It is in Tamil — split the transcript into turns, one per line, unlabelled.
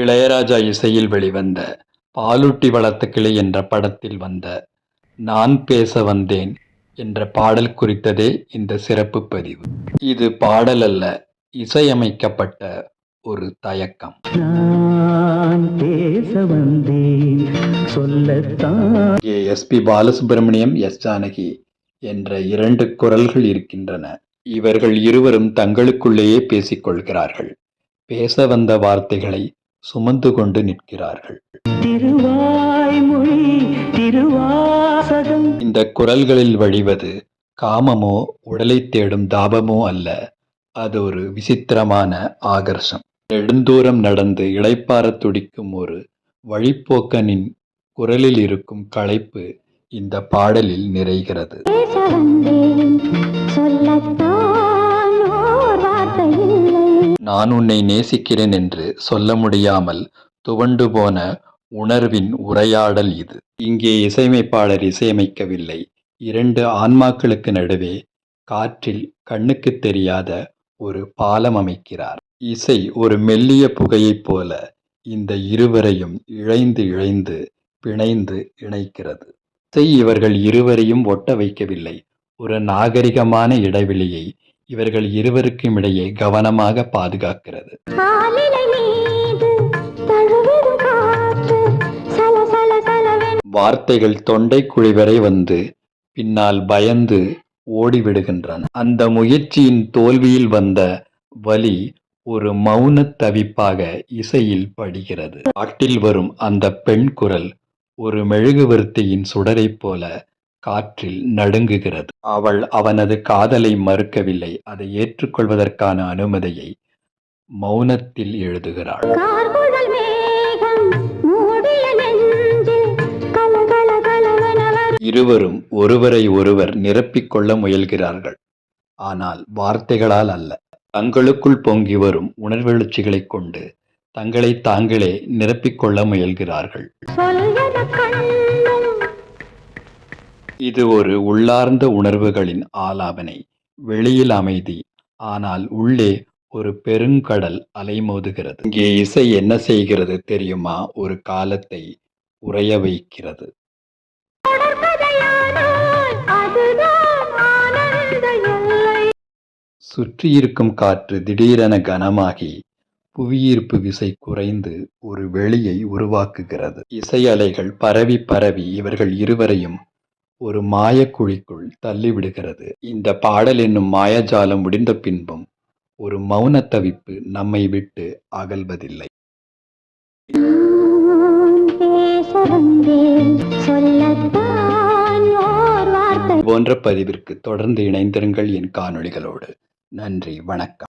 இளையராஜா இசையில் வெளிவந்த பாலூட்டி வளர்த்த கிளி என்ற படத்தில் வந்த நான் பேச வந்தேன் என்ற பாடல் குறித்ததே இந்த சிறப்பு பதிவு. இது பாடல் அல்ல இசையமைக்கப்பட்ட ஒரு தயக்கம்.
நான் பேச வந்தேன் சொல்லத்தான்.
இங்கே எஸ்பி பாலசுப்ரமணியம் எஸ். ஜானகி என்ற இரண்டு குரல்கள் இருக்கின்றன. இவர்கள் இருவரும் தங்களுக்குள்ளேயே பேசிக்கொள்கிறார்கள் பேச வந்த வார்த்தைகளை சுமந்து கொண்டு நிற்கிறார்கள். இந்த குரல்களில் வழிவது காமமோ உடலை தேடும் தாபமோ அல்ல அது ஒரு விசித்திரமான ஆகர்ஷம். நெடுந்தூரம் நடந்து இளைப்பாறத் துடிக்கும் ஒரு வழிப்போக்கனின் குரலில் இருக்கும் களைப்பு இந்த பாடலில் நிறைகிறது. நான் உன்னை நேசிக்கிறேன் என்று சொல்ல முடியாமல் துவண்டு போன உணர்வின் உரையாடல் இது. இங்கே இசையமைப்பாளர் இசையமைக்கவில்லை. இரண்டு ஆன்மாக்களுக்கு நடுவே காற்றில் கண்ணுக்கு தெரியாத ஒரு பாலம் அமைக்கிறார். இசை ஒரு மெல்லிய புகையைப் போல இந்த இருவரையும் இழைந்து இழைந்து பிணைந்து இணைக்கிறது. இசை இவர்கள் இருவரையும் ஒட்ட வைக்கவில்லை. ஒரு நாகரிகமான இடைவெளியை இவர்கள் இருவருக்கும் இடையே கவனமாக பாதுகாக்கிறது. வார்த்தைகள் தொண்டை குழிவரை வந்து பின்னால் பயந்து ஓடிவிடுகின்றன. அந்த முயற்சியின் தோல்வியில் வந்த வலி ஒரு மௌன தவிப்பாக இசையில் படுகிறது. காட்டில் வரும் அந்த பெண் குரல் ஒரு மெழுகுவர்த்தியின் சுடரைப் போல காற்றில் நடுங்குகிறது. அவள் அவனது காதலை மறுக்கவில்லை. அதை ஏற்றுக்கொள்வதற்கான அனுமதியை மௌனத்தில் எழுதுகிறாள். இருவரும் ஒருவரை ஒருவர் நிரப்பிக்கொள்ள முயல்கிறார்கள். ஆனால் வார்த்தைகளால் அல்ல. தங்களுக்குள் பொங்கி வரும் உணர்வெழுச்சிகளைக் கொண்டு தங்களை தாங்களே நிரப்பிக்கொள்ள முயல்கிறார்கள். இது ஒரு உள்ளார்ந்த உணர்வுகளின் ஆலாபனை வெளியில் அமைதி ஆனால் உள்ளே ஒரு பெருங்கடல் அலைமோதுகிறது. இங்கே இசை என்ன செய்கிறது தெரியுமா? ஒரு காலத்தை உறைய வைக்கிறது. சுற்றியிருக்கும் காற்று திடீரென கனமாகி புவியீர்ப்பு விசை குறைந்து ஒரு வெளியை உருவாக்குகிறது. இசை அலைகள் பரவி பரவி இவர்கள் இருவரையும் ஒரு மாயக்குழிக்குள் தள்ளிவிடுகிறது. இந்த பாடல் என்னும் மாயஜாலம் முடிந்த பின்பும் ஒரு மௌன தவிப்பு நம்மை விட்டு அகல்வதில்லை.
நான் பேச வந்தேன் சொல்லத்தான் ஓர் வார்த்தை.
இது போன்ற பதிவிற்கு தொடர்ந்து இணைந்திருங்கள் என் காணொளிகளோடு. நன்றி வணக்கம்.